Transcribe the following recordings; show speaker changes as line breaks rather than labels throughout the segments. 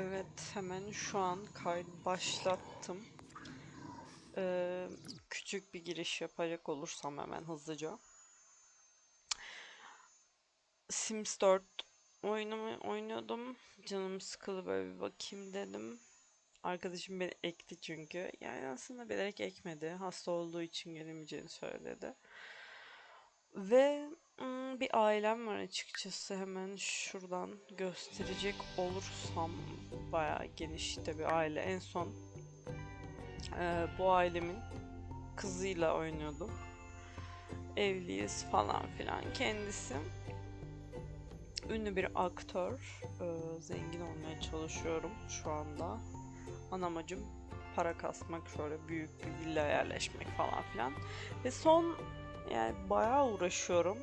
Evet, hemen şu an kaydı başlattım. Ee, küçük bir giriş yapacak olursam hemen hızlıca. Sims 4 oyunumu oynuyordum. Canım sıkıldı böyle bir bakayım dedim. Arkadaşım beni ekti çünkü. Yani aslında bilerek ekmedi. Hasta olduğu için gelemeyeceğini söyledi. Ve bir ailem var açıkçası. Hemen şuradan gösterecek olursam bayağı geniş de bir aile. En son e, bu ailemin kızıyla oynuyordum. Evliyiz falan filan. Kendisi ünlü bir aktör. E, zengin olmaya çalışıyorum şu anda. Ana amacım para kasmak, şöyle büyük bir villa yerleşmek falan filan. Ve son yani bayağı uğraşıyorum.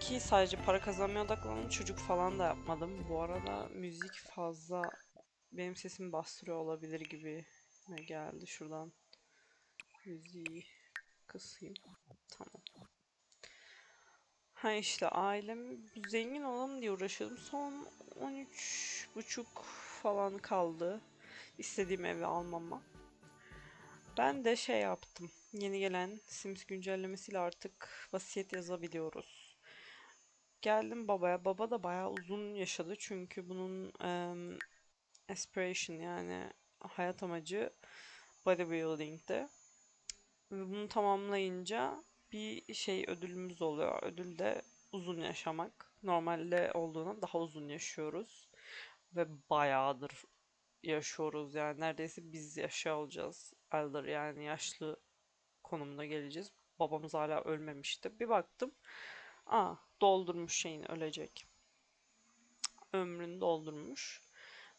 Ki sadece para kazanmaya odaklandım. Çocuk falan da yapmadım. Bu arada müzik fazla benim sesimi bastırıyor olabilir gibi geldi. Şuradan müziği kısayım. Tamam. Ha işte ailem zengin olalım diye uğraşıyordum. Son 13 buçuk falan kaldı. istediğim evi almama. Ben de şey yaptım. Yeni gelen Sims güncellemesiyle artık vasiyet yazabiliyoruz. Geldim babaya. Baba da bayağı uzun yaşadı çünkü bunun em, aspiration yani hayat amacı bodybuilding'ti. Ve bunu tamamlayınca bir şey ödülümüz oluyor. Ödül de uzun yaşamak. Normalde olduğundan daha uzun yaşıyoruz. Ve bayağıdır yaşıyoruz yani. Neredeyse biz yaşa olacağız. Elder yani yaşlı konumuna geleceğiz. Babamız hala ölmemişti. Bir baktım. Aa doldurmuş şeyini ölecek. Ömrünü doldurmuş.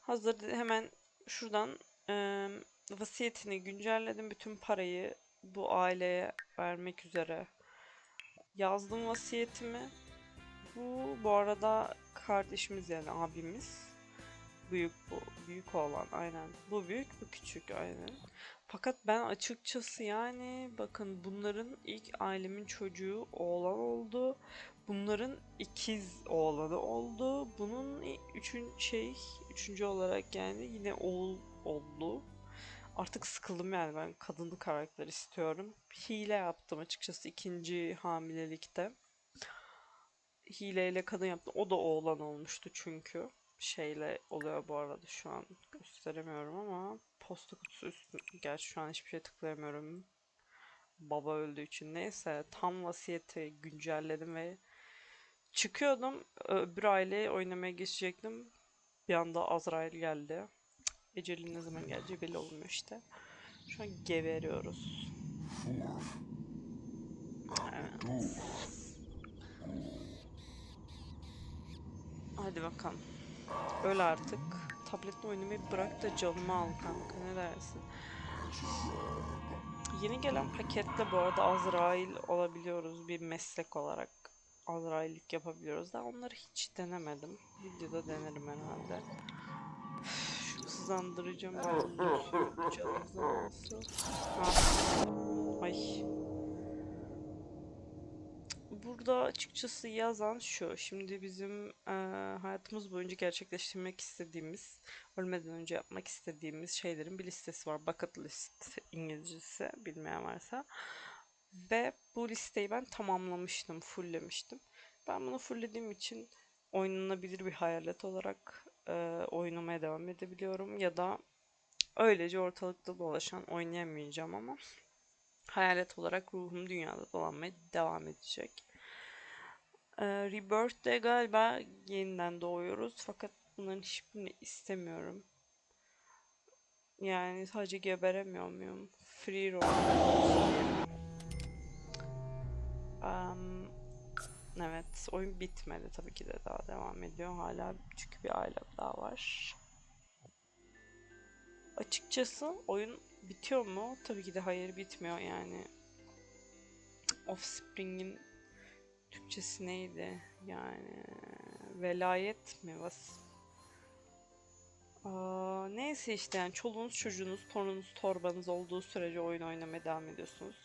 Hazır hemen şuradan eee, vasiyetini güncelledim. Bütün parayı bu aileye vermek üzere yazdım vasiyetimi. Bu bu arada kardeşimiz yani abimiz. Büyük bu. Büyük olan aynen. Bu büyük bu küçük aynen. Fakat ben açıkçası yani bakın bunların ilk ailemin çocuğu oğlan oldu. Bunların ikiz oğlanı oldu. Bunun üçün şey üçüncü olarak yani yine oğul oldu. Artık sıkıldım yani ben kadınlı karakter istiyorum. Hile yaptım açıkçası ikinci hamilelikte. Hileyle kadın yaptım. O da oğlan olmuştu çünkü. Şeyle oluyor bu arada şu an gösteremiyorum ama posta kutusu üstü. Gerçi şu an hiçbir şey tıklayamıyorum. Baba öldüğü için. Neyse tam vasiyeti güncelledim ve çıkıyordum. Öbür aileye oynamaya geçecektim. Bir anda Azrail geldi. Ecelin ne zaman geleceği belli olmuyor işte. Şu an geberiyoruz. Evet. Hadi bakalım. Öl artık. Tabletle oynamayı bırak da canımı al kanka ne dersin? Yeni gelen paketle bu arada Azrail olabiliyoruz bir meslek olarak. Azraillik yapabiliyoruz da onları hiç denemedim. Videoda denerim herhalde. Şu canınızı. Ay. Burada açıkçası yazan şu. Şimdi bizim eee, hayatımız boyunca gerçekleştirmek istediğimiz, ölmeden önce yapmak istediğimiz şeylerin bir listesi var. Bucket list İngilizcesi bilmeyen varsa. Ve bu listeyi ben tamamlamıştım, fulllemiştim. Ben bunu fulllediğim için oynanabilir bir hayalet olarak eee, oynamaya devam edebiliyorum. Ya da öylece ortalıkta dolaşan oynayamayacağım ama hayalet olarak ruhum dünyada dolanmaya devam edecek. Ee, Rebirth'te galiba yeniden doğuyoruz fakat bunların hiçbirini istemiyorum. Yani sadece geberemiyor muyum? Free roam. Am, evet, oyun bitmedi tabii ki de daha devam ediyor hala çünkü bir ailem daha var. Açıkçası oyun bitiyor mu? Tabii ki de hayır bitmiyor yani. Offspring'in Türkçesi neydi? Yani velayet mi? Vas neyse işte yani çoluğunuz, çocuğunuz, torununuz, torbanız olduğu sürece oyun oynamaya devam ediyorsunuz.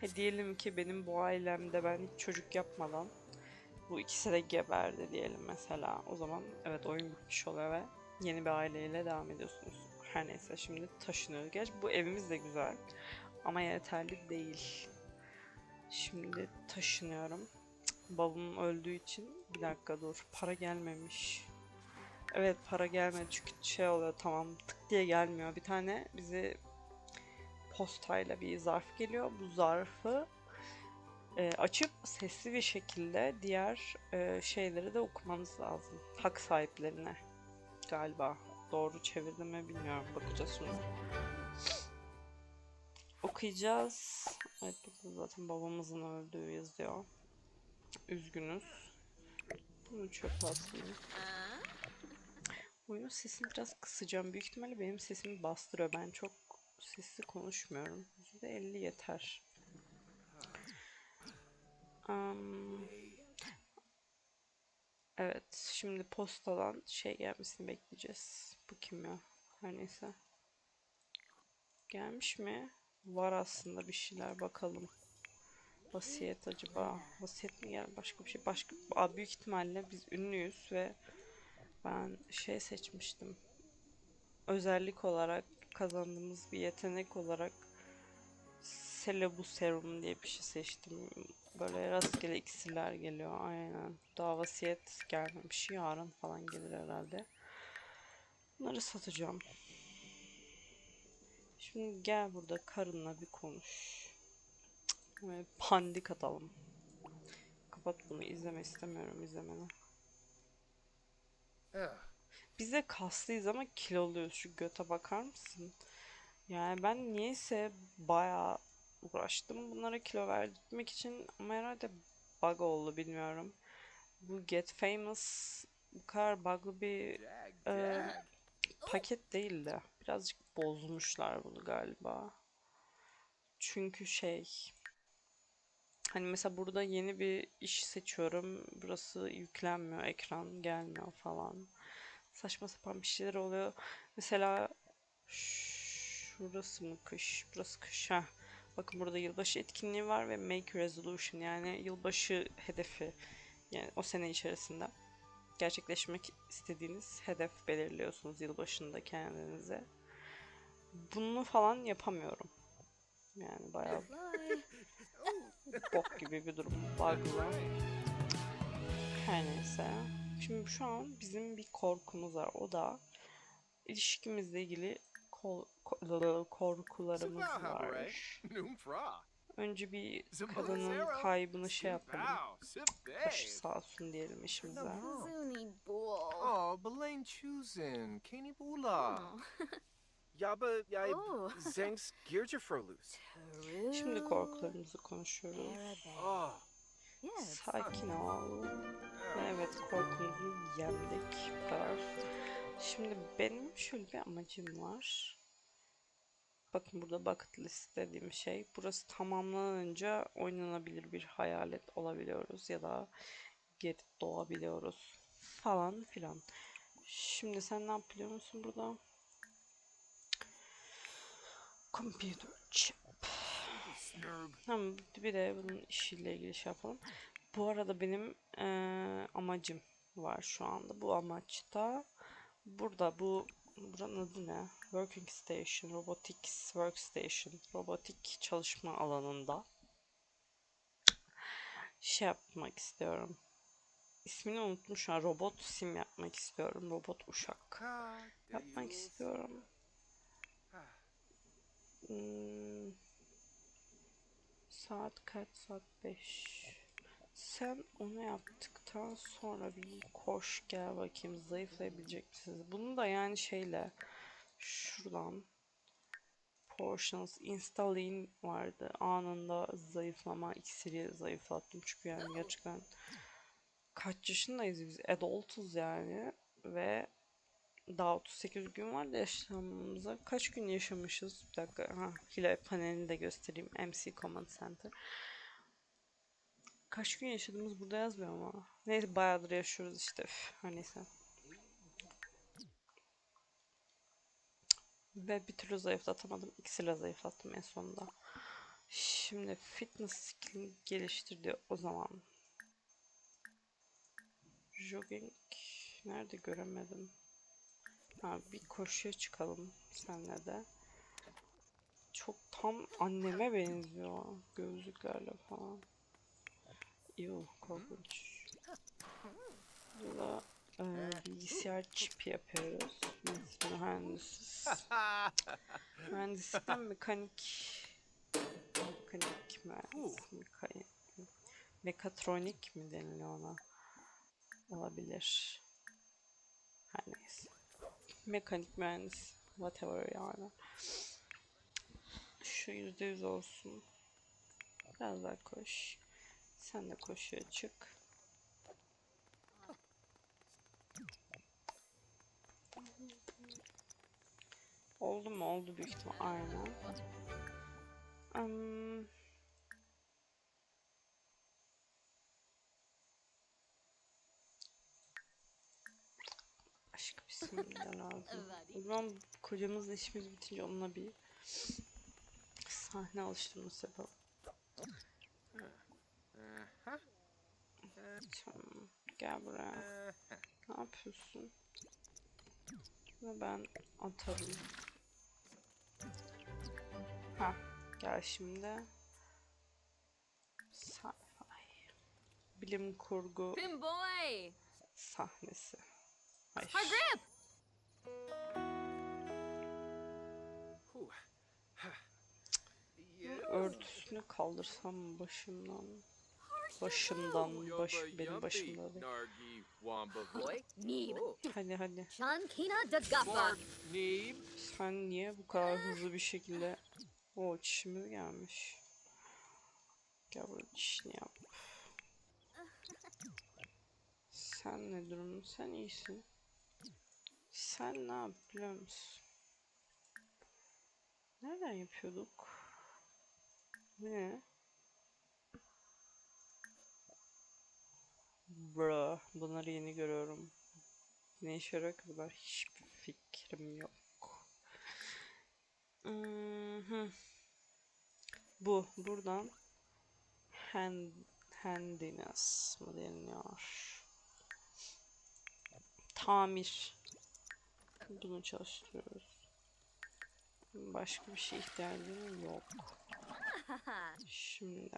He diyelim ki benim bu ailemde ben hiç çocuk yapmadan bu ikisi de geberdi diyelim mesela. O zaman evet oyun bitmiş oluyor ve Yeni bir aileyle devam ediyorsunuz. Her neyse şimdi taşınıyoruz. Gerçi bu evimiz de güzel. Ama yeterli değil. Şimdi taşınıyorum. Babam öldüğü için bir dakika dur. Para gelmemiş. Evet para gelmedi çünkü şey oluyor tamam tık diye gelmiyor. Bir tane bize postayla bir zarf geliyor. Bu zarfı e, açıp sesli bir şekilde diğer e, şeyleri de okumanız lazım. Hak sahiplerine galiba. Doğru çevirdim mi bilmiyorum. Bakacağız şimdi. Okuyacağız. Evet burada zaten babamızın öldüğü yazıyor. Üzgünüz. Bunu çöpe atayım. Oyunun sesini biraz kısacağım. Büyük ihtimalle benim sesimi bastırıyor. Ben çok sesli konuşmuyorum. %50 yeter. Am, evet, şimdi postadan şey gelmesini bekleyeceğiz. Bu kim ya? Her neyse. Gelmiş mi? Var aslında bir şeyler bakalım. Vasiyet acaba? Vasiyet mi gel başka bir şey? Başka büyük ihtimalle biz ünlüyüz ve ben şey seçmiştim. Özellik olarak kazandığımız bir yetenek olarak Celebu Serum diye bir şey seçtim. Böyle rastgele iksirler geliyor. Aynen. Daha vasiyet gelmemiş. Yarın falan gelir herhalde. Bunları satacağım. Şimdi gel burada karınla bir konuş. Ve pandik atalım. Kapat bunu. izleme istemiyorum izlemeni. Biz de kaslıyız ama kiloluyuz. Şu göte bakar mısın? Yani ben niyeyse bayağı uğraştım bunlara kilo vermek için ama herhalde bug oldu bilmiyorum. Bu Get Famous bu kadar bug'lı bir e, paket değil de birazcık bozmuşlar bunu galiba. Çünkü şey hani mesela burada yeni bir iş seçiyorum. Burası yüklenmiyor, ekran gelmiyor falan. Saçma sapan bir şeyler oluyor. Mesela şurası mı kış? Burası kış. ha. Bakın burada yılbaşı etkinliği var ve make resolution yani yılbaşı hedefi yani o sene içerisinde gerçekleşmek istediğiniz hedef belirliyorsunuz yılbaşında kendinize. Bunu falan yapamıyorum. Yani bayağı bok gibi bir durum. Bug'lı. Her neyse. Şimdi şu an bizim bir korkumuz var. O da ilişkimizle ilgili kol, ko- korkularımız var. Önce bir kadının kaybını şey yapalım. Başı sağ olsun diyelim işimize.
Oh, Belaine Chusin, Kani Bula.
Yaba yay
Oh.
Zangs Girjafrolus.
Şimdi korkularımızı konuşuyoruz.
Oh,
Yes.
Sakin ol. Evet korkumuzu yendik. Bu kadar. Şimdi benim şöyle bir amacım var. Bakın burada bucket list dediğim şey. Burası tamamlanınca oynanabilir bir hayalet olabiliyoruz ya da geri doğabiliyoruz falan filan. Şimdi sen ne yapıyor musun burada? Computer chip. Tamam bir de bunun işiyle ilgili şey yapalım. Bu arada benim eee, amacım var şu anda. Bu amaçta burada bu buranın adı ne? Working Station, Robotics Workstation, robotik çalışma alanında şey yapmak istiyorum. İsmini unuttum şu an. Robot sim yapmak istiyorum. Robot uşak yapmak istiyorum. Hmm, saat kaç? Saat 5. Sen onu yaptıktan sonra bir koş gel bakayım zayıflayabilecek misiniz? Bunu da yani şeyle şuradan portions installing vardı. Anında zayıflama iksiri zayıflattım çünkü yani gerçekten kaç yaşındayız biz? Adultuz yani ve daha 38 gün var da. Kaç gün yaşamışız? Bir dakika. Ha, Hile panelini de göstereyim. MC Command Center. Kaç gün yaşadığımız burada yazmıyor ama. Neyse bayağıdır yaşıyoruz işte. Üf, her neyse. Ve bir türlü zayıflatamadım. İkisiyle zayıflattım en sonunda. Şimdi fitness skill'ini geliştirdi o zaman. Jogging nerede göremedim. Ha, bir koşuya çıkalım senle de. Çok tam anneme benziyor. Gözlüklerle falan. Ew, korkunç. Burada e, bilgisayar çipi yapıyoruz. Biz mühendisiz. Mühendislikten mekanik mekanik mühendis, mekatronik mi deniliyor ona? Olabilir. Her neyse. Mekanik mühendis. Whatever yani. Şu yüzde yüz olsun. Biraz daha koş. Sen de koşuya çık. Oldu mu? Oldu büyük ihtimal. Aynen. Am, Başka bir sim de lazım. O zaman kocamızla işimiz bitince onunla bir sahne alıştırması yapalım. Tamam. Gel buraya. Ne yapıyorsun? Ve ben atarım. Ha, gel şimdi. Sci-fi. Bilim kurgu
Pim boy!
sahnesi. Ay.
Grip!
Örtüsünü kaldırsam başımdan? Başımdan, baş, benim başımda.
Mark Neeb.
Sen niye bu kadar hızlı bir şekilde... O çişimiz gelmiş. Gel buraya çişini yap. Sen ne durum? Sen iyisin. Sen ne yap biliyor musun? Nereden yapıyorduk? Ne? Bro, bunları yeni görüyorum. Ne işe yarıyor? Hiçbir fikrim yok. Bu buradan hand, handiness mı deniliyor? Tamir. Bunu çalıştırıyoruz. Başka bir şey ihtiyacım yok. Şimdi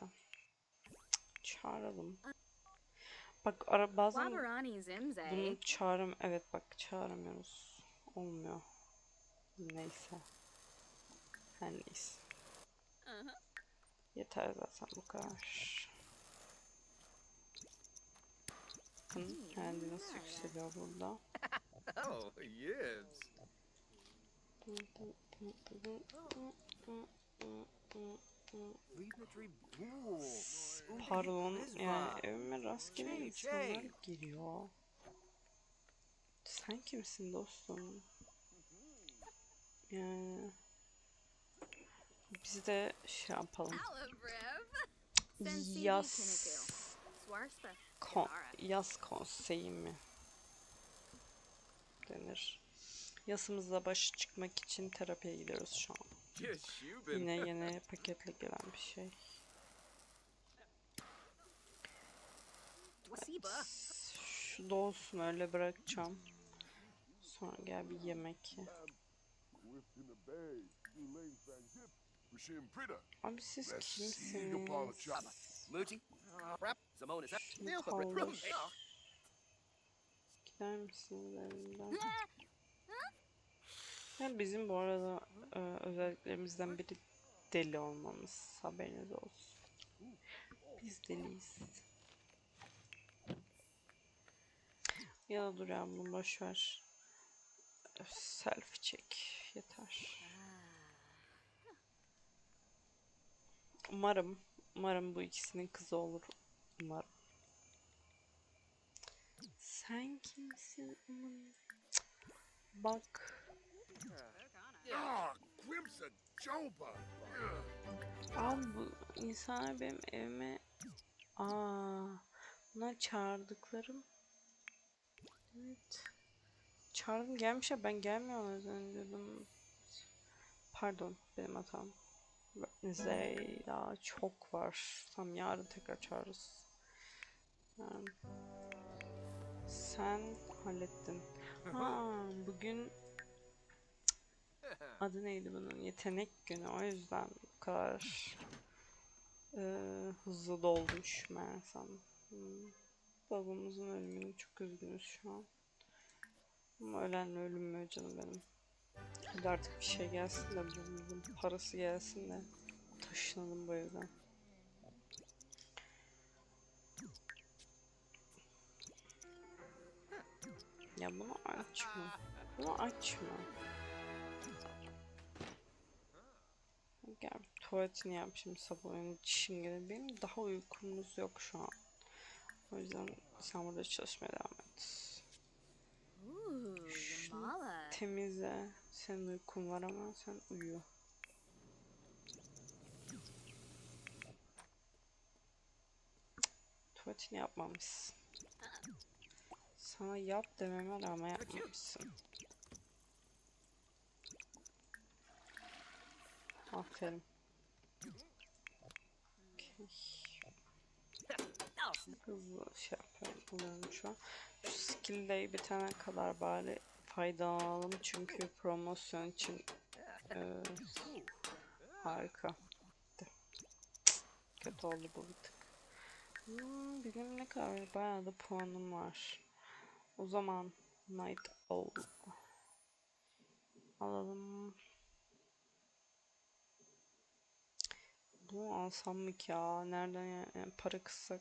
çağıralım. Bak ara bazen bunu çağırım evet bak çağıramıyoruz. Olmuyor. Neyse. Her neyse. Yeter zaten bu kadar. Bakın kendi nasıl yükseliyor burada.
Oh, yes.
Pardon yani evime rastgele insanlar giriyor. Sen kimsin dostum? Yani biz de şey yapalım. Yaz kon, yaz konseyi mi denir? Yasımızla başa çıkmak için terapiye gidiyoruz şu an. Yine yine paketle gelen bir şey.
Wasiba.
Şu da olsun öyle bırakacağım. Sonra gel bir yemek ye. Abi siz kimsiniz? Gider misiniz elimden? Ya bizim bu arada e, özelliklerimizden biri deli olmamız. Haberiniz olsun. Biz deliyiz. Ya da dur ya bunu boş ver. Öf, Selfie çek. Yeter. Umarım, umarım bu ikisinin kızı olur. Umarım. Sen kimsin? Aman. Bak.
Ah.
Abi bu insanlar benim evime Aa, bunlar çağırdıklarım. Evet. Çağırdım gelmişler ben gelmiyorum zannediyordum. Pardon benim hatam. Zeyda çok var. Tam yarın tekrar çağırırız. Yani sen hallettin. Ha, bugün adı neydi bunun? Yetenek günü. O yüzden bu kadar e, hızlı dolmuş meğersem. Hmm. Babamızın ölümünü çok üzgünüz şu an. Ama ölenle ölünmüyor canım benim. Hadi artık bir şey gelsin de babamızın parası gelsin de taşınalım bu evden. Ya bunu açma. Bunu açma. Gel tuvaletini yap şimdi sabah uyanıp dişim gelir. Benim daha uykumuz yok şu an. O yüzden sen burada çalışmaya devam et.
Yamala.
Temizle. Senin uykun var ama sen uyu. Tuvaletini yapmamışsın. Sana yap dememe rağmen yapmamışsın. Aferin. Okey. Hızlı şey yapıyorum. Buluyorum şu an. Şu skill day bitene kadar bari faydalanalım çünkü promosyon için e, harika. Kötü oldu bu bir tık. Hmm, benim ne kadar bayağı da puanım var. O zaman Night Owl alalım. Bunu alsam mı ki ya? Nereden yani para kıssak?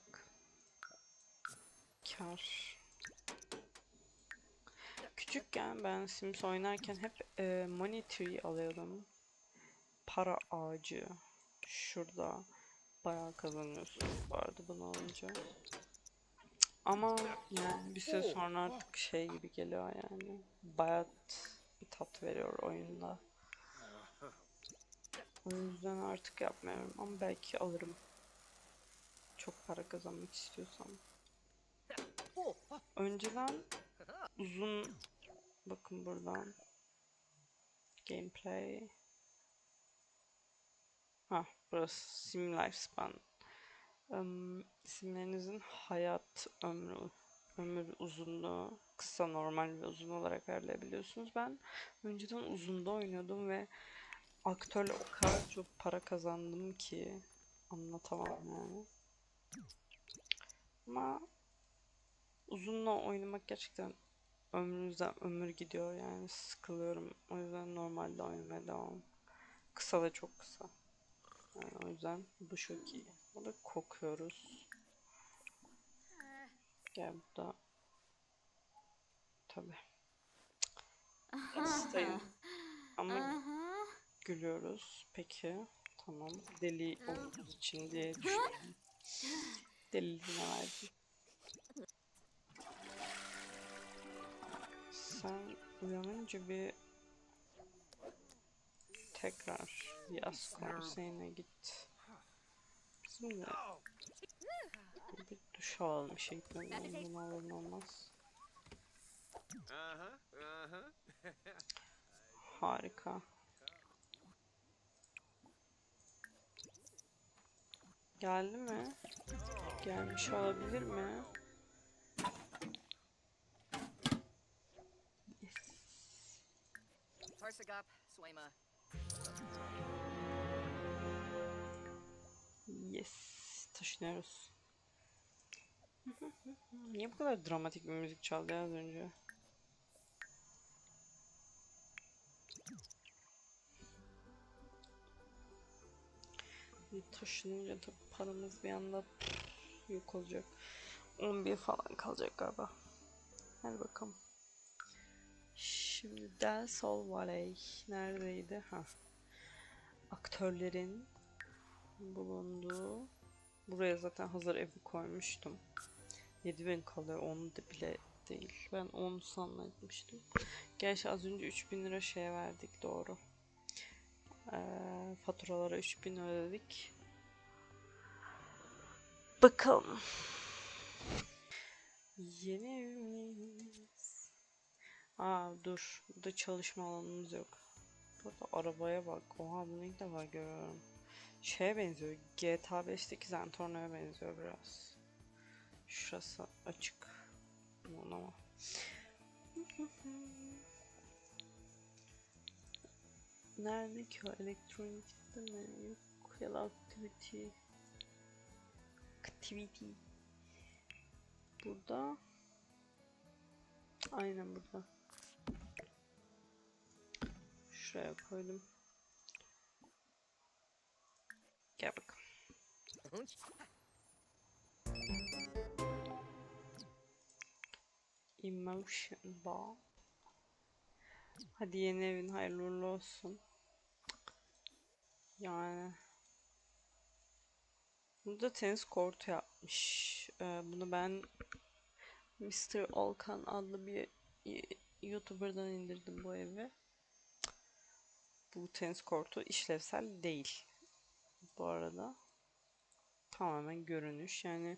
Kar. Küçükken ben Sims oynarken hep e, money tree alıyordum. Para ağacı. Şurada bayağı kazanıyorsunuz bu arada bunu alınca. Ama yani bir süre sonra artık şey gibi geliyor yani. Bayat bir tat veriyor oyunda. O yüzden artık yapmıyorum ama belki alırım. Çok para kazanmak istiyorsam. Önceden uzun bakın buradan gameplay ha burası sim lifespan Im, simlerinizin hayat ömrü ömür uzunluğu kısa normal ve uzun olarak ayarlayabiliyorsunuz ben önceden uzunda oynuyordum ve aktörle o kadar çok para kazandım ki anlatamam yani ama uzunla oynamak gerçekten ömrünüzden ömür gidiyor yani sıkılıyorum. O yüzden normalde oynamaya devam. Kısa ve çok kısa. Yani o yüzden bu çok iyi. Burada kokuyoruz. Gel burada. Tabi. Hastayım. Ama gülüyoruz. Peki. Tamam. Deli olduğumuz için diye düşünüyorum. Deliliğine verdim. Sen uyanınca bir tekrar yaz konseyine git. Bizim de bir duş alalım. Şey gitmeden bunu alalım olmaz. Harika. Geldi mi? Gelmiş olabilir mi? Yes. Taşınıyoruz. Niye bu kadar dramatik bir müzik çaldı az önce? Taşınınca da paramız bir anda yok olacak. 11 falan kalacak galiba. Hadi bakalım. Şimdi Del Sol Valley neredeydi? Ha. Aktörlerin bulunduğu buraya zaten hazır evi koymuştum. 7000 kalıyor onu da bile değil. Ben 10 sanmıştım. Gerçi az önce 3000 lira şeye verdik doğru. Ee, faturalara 3000 ödedik. Bakalım. Yeni evimiz. Aa dur. Burada çalışma alanımız yok. Burada arabaya bak. Oha bunu ilk defa görüyorum. Şeye benziyor. GTA 5'teki Zentorno'ya benziyor biraz. Şurası açık. Bunun ama. Nerede ki o elektronikte mi? Yok ya activity. Activity. Burada. Aynen burada. Şuraya koydum. Gel bakalım. Emotion Bomb. Hadi yeni evin hayırlı olsun. Yani Burada tenis kortu yapmış. Ee, bunu ben Mr. Olkan adlı bir YouTuber'dan indirdim bu evi. Bu tenis kortu işlevsel değil. Bu arada. Tamamen görünüş. Yani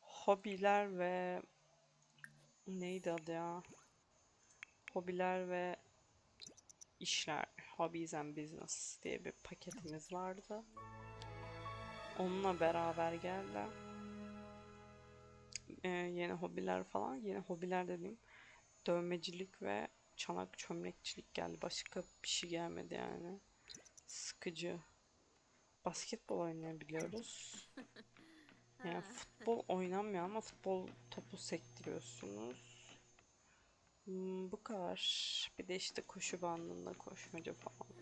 hobiler ve neydi adı ya? Hobiler ve işler. Hobbies and Business diye bir paketimiz vardı. Onunla beraber geldi. Ee, yeni hobiler falan. Yeni hobiler dediğim dövmecilik ve çanak çömlekçilik geldi. Başka bir şey gelmedi yani. Sıkıcı. Basketbol oynayabiliyoruz. Yani futbol oynanmıyor ama futbol topu sektiriyorsunuz. Hmm, bu kadar. Bir de işte koşu bandında koşmaca falan.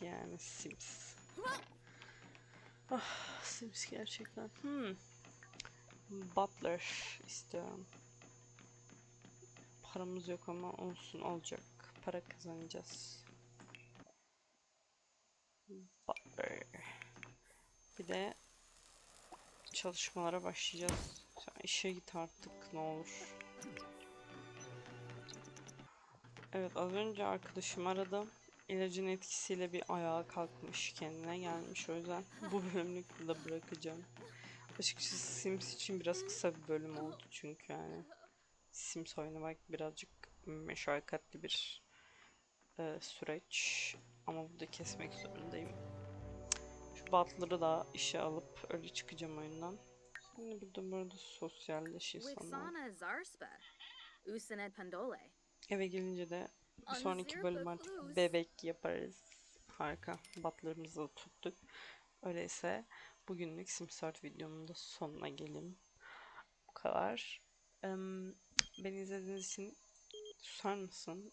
Yani Sims. Ah, Sims gerçekten. Hmm. Butler istiyorum. Paramız yok ama olsun olacak. Para kazanacağız. Bir de çalışmalara başlayacağız. Sen işe git artık ne olur. Evet az önce arkadaşım aradı. İlacın etkisiyle bir ayağa kalkmış, kendine gelmiş. O yüzden bu bölümlük burada bırakacağım. Açıkçası Sims için biraz kısa bir bölüm oldu çünkü yani. Sims oynamak birazcık meşakkatli bir e, süreç. Ama burada kesmek zorundayım. Şu Butler'ı da işe alıp öyle çıkacağım oyundan. Şimdi burada burada sosyalleş insanlar.
Wixana Zarspa. Usanet Pandole.
Eve gelince de bir sonraki bölüm artık bebek yaparız. Harika. Batlarımızı da tuttuk. Öyleyse bugünlük Simstart videomun da sonuna gelin. Bu kadar. Beni izlediğiniz için susar mısın?